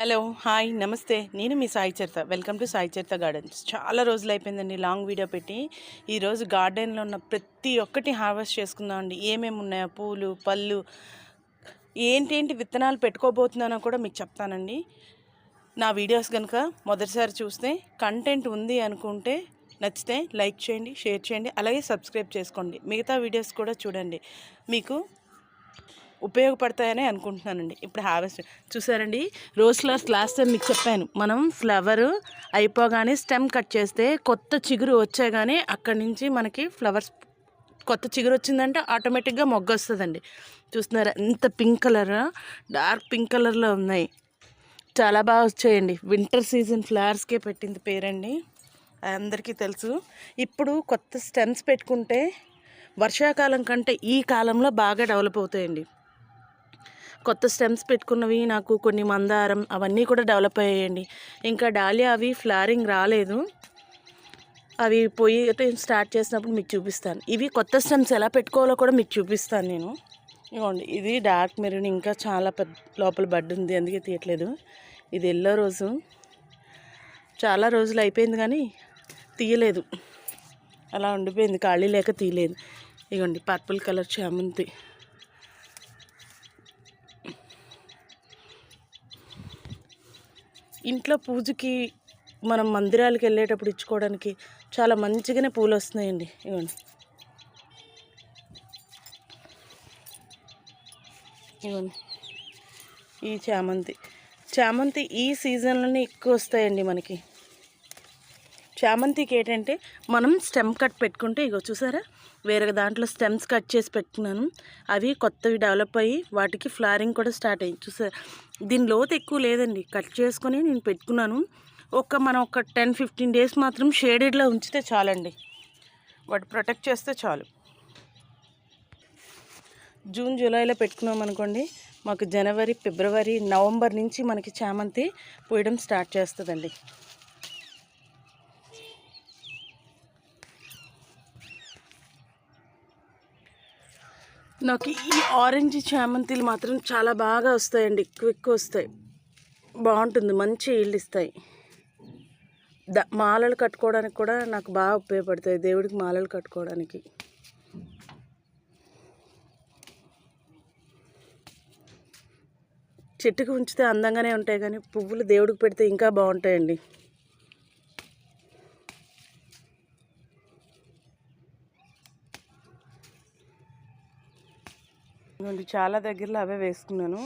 Hello hi నమస్తే. నేను మీ Sai Charitha. Welcome to Sai Charitha gardens. చాలా రోజులు అయిపోయిందండి లాంగ్ వీడియో పెట్టి. ఈరోజు గార్డెన్లో ఉన్న ప్రతి ఒక్కటి హార్వెస్ట్ చేసుకుందామండి ఏమేమి ఉన్నాయో? పూలు పళ్ళు ఏంటేంటి విత్తనాలు పెట్టుకోబోతున్నానో కూడా మీకు చెప్తానండి. నా వీడియోస్ కనుక మొదటిసారి చూస్తే కంటెంట్ ఉంది అనుకుంటే నచ్చితే లైక్ చేయండి షేర్ చేయండి అలాగే సబ్స్క్రైబ్ చేసుకోండి. మిగతా వీడియోస్ కూడా చూడండి. మీకు ఉపయోగపడతాయని అనుకుంటున్నానండి. ఇప్పుడు హార్వెస్ట్ చూసారండి? రోజ్ ఫ్లవర్స్ లాస్ట్ టైం మీకు చెప్పాను. మనం ఫ్లవర్ అయిపోగానే స్టెమ్ కట్ చేస్తే కొత్త చిగురు వచ్చాగానే అక్కడి నుంచి మనకి ఫ్లవర్స్ కొత్త చిగురు వచ్చిందంటే ఆటోమేటిక్గా మొగ్గ వస్తుందండి. చూస్తున్నారా? ఎంత పింక్ కలర్ డార్క్ పింక్ కలర్లో ఉన్నాయి. చాలా బాగా వచ్చాయండి. వింటర్ సీజన్ ఫ్లవర్స్కే పెట్టింది పేరండి. అందరికీ తెలుసు. ఇప్పుడు కొత్త స్టెమ్స్ పెట్టుకుంటే వర్షాకాలం కంటే ఈ కాలంలో బాగా డెవలప్ అవుతాయండి. కొత్త స్టెమ్స్ పెట్టుకున్నవి నాకు కొన్ని మందారం అవన్నీ కూడా డెవలప్ అయ్యాయండి. ఇంకా డాలియా అవి ఫ్లారింగ్ రాలేదు. అవి పోయి స్టార్ట్ చేసినప్పుడు మీకు చూపిస్తాను. ఇవి కొత్త స్టెమ్స్ ఎలా పెట్టుకోవాలో కూడా మీకు చూపిస్తాను నేను. ఇవ్వండి ఇది డార్క్ మెరూన్ ఇంకా చాలా పెద్ద లోపల బడ్ ఉంది అందుకే తీయట్లేదు. ఇది ఎల్లో రోజు. చాలా రోజులు అయిపోయింది కానీ తీయలేదు. అలా ఉండిపోయింది ఖాళీ లేక తీయలేదు. ఇగోండి పర్పుల్ కలర్ చామంతి. ఇంట్లో పూజకి మనం మందిరాలకు వెళ్ళేటప్పుడు ఇచ్చుకోవడానికి చాలా మంచిగానే పూలు వస్తున్నాయండి. ఇవ్వండి. ఇవ్వండి. ఈ చామంతి. చామంతి ఈ సీజన్లోనే ఎక్కువ వస్తాయండి మనకి. చామంతికి ఏంటంటే మనం స్టెమ్ కట్ పెట్టుకుంటే ఇగో చూసారా? వేరే దాంట్లో స్టెమ్స్ కట్ చేసి పెట్టుకున్నాను. అవి కొత్తవి డెవలప్ అయ్యి వాటికి ఫ్లారింగ్ కూడా స్టార్ట్ అయ్యింది. చూసారా? దీని లోతు ఎక్కువ లేదండి. కట్ చేసుకొని నేను పెట్టుకున్నాను. ఒక మనం ఒక టెన్ ఫిఫ్టీన్ డేస్ మాత్రం షేడెడ్లో ఉంచితే చాలండి. వాటి ప్రొటెక్ట్ చేస్తే చాలు. జూన్ జూలైలో పెట్టుకున్నాం అనుకోండి మాకు జనవరి ఫిబ్రవరి నవంబర్ నుంచి మనకి చామంతి పోయడం స్టార్ట్ చేస్తుందండి. నాకు ఈ ఆరెంజ్ చామంతిలు మాత్రం చాలా బాగా వస్తాయండి. ఎక్కువ ఎక్కువ వస్తాయి. బాగుంటుంది. మంచి ఇల్లు ఇస్తాయి. ద మాలలు కట్టుకోవడానికి కూడా నాకు బాగా ఉపయోగపడతాయి. దేవుడికి మాలలు కట్టుకోవడానికి. చెట్టుకు ఉంచితే అందంగానే ఉంటాయి కానీ పువ్వులు దేవుడికి పెడితే ఇంకా బాగుంటాయండి. ఇదిగోండి చాలా దగ్గరలో అవే వేసుకున్నాను.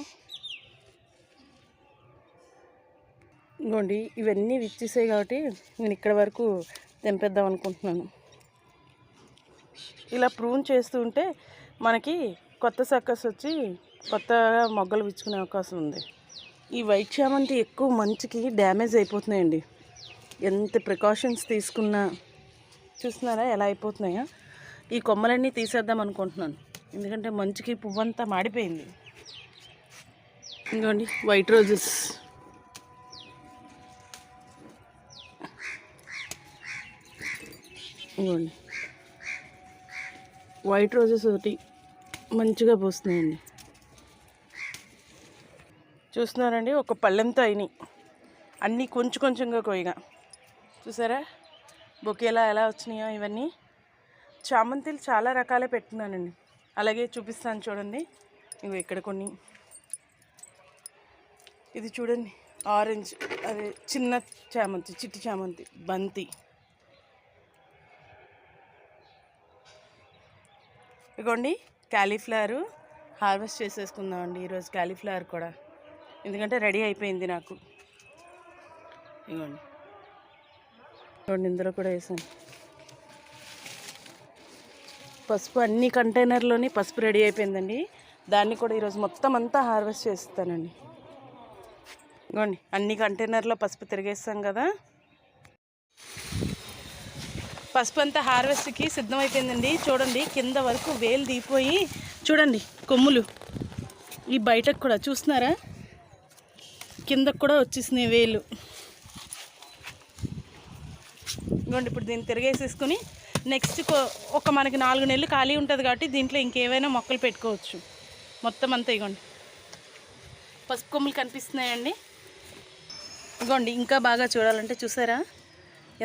ఇదిగోండి ఇవన్నీ విచ్చేసాయి కాబట్టి నేను ఇక్కడ వరకు తెంపేద్దాం అనుకుంటున్నాను. ఇలా ప్రూన్ చేస్తూ ఉంటే మనకి కొత్త సక్కస్ వచ్చి కొత్తగా మొగ్గలు విచ్చుకునే అవకాశం ఉంది. ఈ వైట్ చామంతి ఎక్కువ మంచుకి డ్యామేజ్ అయిపోతున్నాయండి. ఎంత ప్రికాషన్స్ తీసుకున్నా చూస్తున్నారా ఎలా అయిపోతున్నాయా? ఈ కొమ్మలన్నీ తీసేద్దాం అనుకుంటున్నాను. ఎందుకంటే మంచుకి పువ్వంతా మాడిపోయింది. ఇంకోండి వైట్ రోజెస్ ఇంకోండి వైట్ రోజెస్ ఒకటి మంచిగా పూస్తున్నాయండి. చూస్తున్నారండి? ఒక పళ్ళెంతో అయినాయి. అన్నీ కొంచెం కొంచెంగా కొయ్యగా చూసారా? బొకేలా ఎలా వచ్చినాయో ఇవన్నీ. చామంతిలు చాలా రకాలే పెట్టినానండి. అలాగే చూపిస్తాను చూడండి. ఇవి ఇక్కడ కొన్ని. ఇది చూడండి ఆరెంజ్ అదే చిన్న చామంతి చిట్టి చామంతి బంతి. ఇగోండి క్యాలీఫ్లవరు హార్వెస్ట్ చేసేసుకుందామండి. ఈరోజు క్యాలీఫ్లవర్ కూడా. ఎందుకంటే రెడీ అయిపోయింది నాకు. ఇగోండి. ఇగోండి ఇందులో కూడా వేసాను. పసుపు అన్ని కంటైనర్లోని పసుపు రెడీ అయిపోయిందండి. దాన్ని కూడా ఈరోజు మొత్తం అంతా హార్వెస్ట్ చేస్తానండి. ఇగోండి అన్ని కంటైనర్లో పసుపు తిరిగేస్తాం కదా. పసుపు అంతా హార్వెస్ట్కి సిద్ధమైపోయిందండి. చూడండి కింద వరకు వేలు దిగిపోయి చూడండి కొమ్ములు. ఈ బయటకు కూడా చూస్తున్నారా? కిందకు కూడా వచ్చేసినాయి వేలు. ఇగోండి ఇప్పుడు దీన్ని తిరిగేసేసుకుని నెక్స్ట్ ఒక మనకి నాలుగు నెలలు ఖాళీ ఉంటుంది కాబట్టి దీంట్లో ఇంకేవైనా మొక్కలు పెట్టుకోవచ్చు. మొత్తం అంతా ఇగోండి. పసుపు కొమ్ములు కనిపిస్తున్నాయండి. ఇగోండి ఇంకా బాగా చూడాలంటే చూసారా?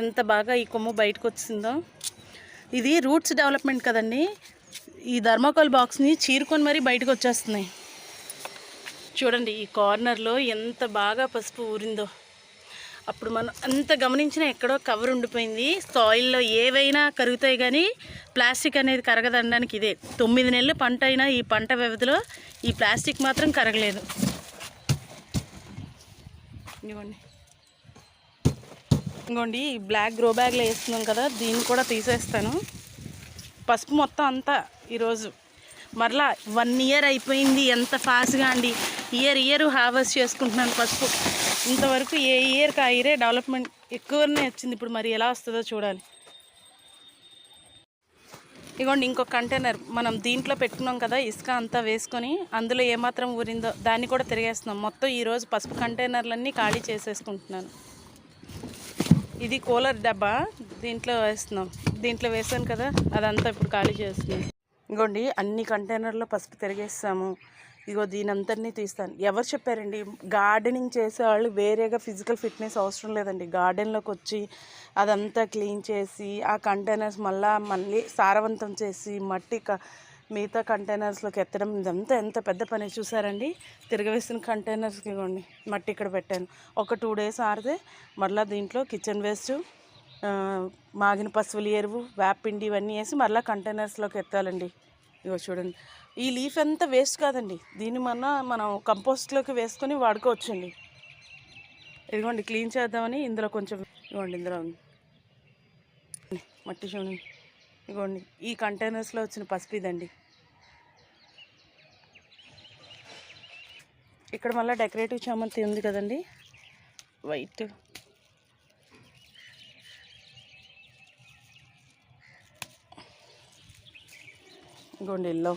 ఎంత బాగా ఈ కొమ్ము బయటకు వచ్చిందో ఇది రూట్స్ డెవలప్మెంట్ కదండి. ఈ ధర్మకోల్ బాక్స్ని చీరుకొని మరీ బయటకు వచ్చేస్తున్నాయి చూడండి ఈ కార్నర్లో ఎంత బాగా పసుపు ఊరిందో. అప్పుడు మనం అంత గమనించినా ఎక్కడో కవర్ ఉండిపోయింది. సాయిల్లో ఏవైనా కరుగుతాయి కానీ ప్లాస్టిక్ అనేది కరగదనడానికి ఇదే. తొమ్మిది నెలలు పంట అయినా ఈ పంట వ్యవధిలో ఈ ప్లాస్టిక్ మాత్రం కరగలేదు. ఇవ్వండి ఇంకోండి ఈ బ్లాక్ గ్రో బ్యాగ్లో వేస్తున్నాం కదా దీన్ని కూడా తీసేస్తాను. పసుపు మొత్తం అంతా ఈరోజు. మరలా వన్ ఇయర్ అయిపోయింది ఎంత ఫాస్ట్గా అండి. ఇయర్ ఇయర్ హార్వెస్ట్ చేసుకుంటున్నాను పసుపు. ఇంతవరకు ఏ ఇయర్కి ఆ ఇయరే డెవలప్మెంట్ ఎక్కువనే వచ్చింది. ఇప్పుడు మరి ఎలా వస్తుందో చూడాలి. ఇగోండి ఇంకొక కంటైనర్ మనం దీంట్లో పెట్టుకున్నాం కదా ఇసుక అంతా వేసుకొని అందులో ఏమాత్రం ఊరిందో దాన్ని కూడా తిరిగేస్తున్నాం. మొత్తం ఈరోజు పసుపు కంటైనర్లన్నీ ఖాళీ చేసేసుకుంటున్నాను. ఇది కూలర్ డబ్బా దీంట్లో వేస్తున్నాం. దీంట్లో వేసాను కదా అదంతా ఇప్పుడు ఖాళీ చేస్తున్నాం ఇంకోండి అన్ని కంటైనర్లో పసుపు తిరిగేస్తాము. ఇగో దీని అంతటినీ తీస్తాను. ఎవరు చెప్పారండి? గార్డెనింగ్ చేసేవాళ్ళు వేరేగా ఫిజికల్ ఫిట్నెస్ అవసరం లేదండి. గార్డెన్లోకి వచ్చి అదంతా క్లీన్ చేసి ఆ కంటైనర్స్ మళ్ళా మళ్ళీ సారవంతం చేసి మట్టి క మిగతా కంటైనర్స్లోకి ఎత్తడం ఇదంతా ఎంత పెద్ద పని చూసారండి? తిరగవేసిన కంటైనర్స్కి ఇవ్వండి మట్టి ఇక్కడ పెట్టాను. ఒక టూ డేస్ ఆరితే మళ్ళీ దీంట్లో కిచెన్ వేస్ట్ మాగిన పశువుల ఎరువు వేపిండి ఇవన్నీ వేసి మళ్ళీ కంటైనర్స్లోకి ఎత్తాలండి. ఇగో చూడండి. ఈ లీఫ్ అంతా వేస్ట్ కాదండి. దీన్ని మన మనం కంపోస్ట్లోకి వేసుకొని వాడుకోవచ్చండి. ఇదిగోండి క్లీన్ చేద్దామని ఇందులో కొంచెం ఇవ్వండి ఇందులో మట్టి చూడండి. ఇదిగోండి ఈ కంటైనర్స్లో వచ్చిన పసుపు ఇదండి. ఇక్కడ మళ్ళీ డెకరేటివ్ చామంతి ఉంది కదండి. వైట్. ఇగోండి ఎల్లో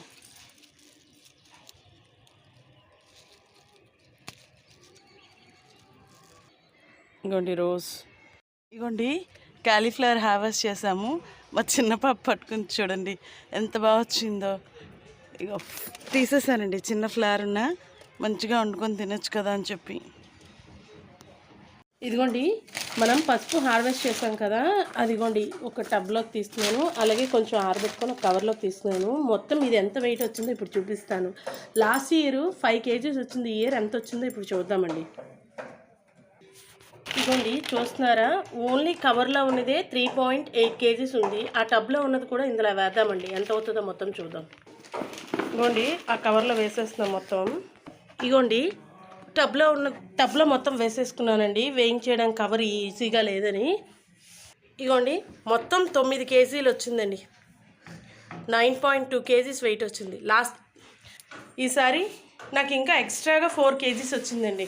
ఇగోండి రోజ్. ఇగోండి క్యాలీఫ్లవర్ హార్వెస్ట్ చేసాము. మా చిన్న పాప పట్టుకుని చూడండి ఎంత బాగా వచ్చిందో. ఇగో తీసేసానండి చిన్న ఫ్లవర్ ఉన్న మంచిగా వండుకొని తినొచ్చు కదా అని చెప్పి. ఇదిగోండి మనం పసుపు హార్వెస్ట్ చేసాం కదా అదిగోండి ఒక టబ్లోకి తీస్తున్నాను. అలాగే కొంచెం ఆరబెట్టుకొని ఒక కవర్లోకి తీస్తున్నాను. మొత్తం ఇది ఎంత వెయిట్ వచ్చిందో ఇప్పుడు చూపిస్తాను. లాస్ట్ ఇయర్ ఫైవ్ కేజీస్ వచ్చింది ఈ ఇయర్ ఎంత వచ్చిందో ఇప్పుడు చూద్దామండి. ఇదిగోండి చూస్తున్నారా? ఓన్లీ కవర్లో ఉన్నదే త్రీ పాయింట్ ఎయిట్ కేజీస్ ఉంది. ఆ టబ్లో ఉన్నది కూడా ఇందులో వేద్దామండి. ఎంత అవుతుందో మొత్తం చూద్దాం. ఇగోండి ఆ కవర్లో వేసేస్తున్నాం మొత్తం. ఇగోండి టబ్లో ఉన్న టబ్లో మొత్తం వేసేసుకున్నానండి. వేయించేయడం కవర్ ఈజీగా లేదని. ఇగోండి మొత్తం తొమ్మిది కేజీలు వచ్చిందండి. Nine point two kgs weight వచ్చింది. లాస్ట్ ఈసారి నాకు ఇంకా ఎక్స్ట్రాగా ఫోర్ కేజీస్ వచ్చిందండి.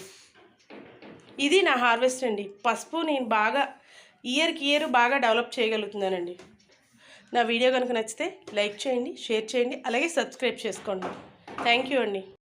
ఇది నా హార్వెస్ట్ అండి. పసుపు నేను బాగా ఇయర్కి ఇయర్ బాగా డెవలప్ చేయగలుగుతున్నానండి. నా వీడియో కనుక నచ్చితే లైక్ చేయండి షేర్ చేయండి అలాగే సబ్స్క్రైబ్ చేసుకోండి. థ్యాంక్ యూ అండి.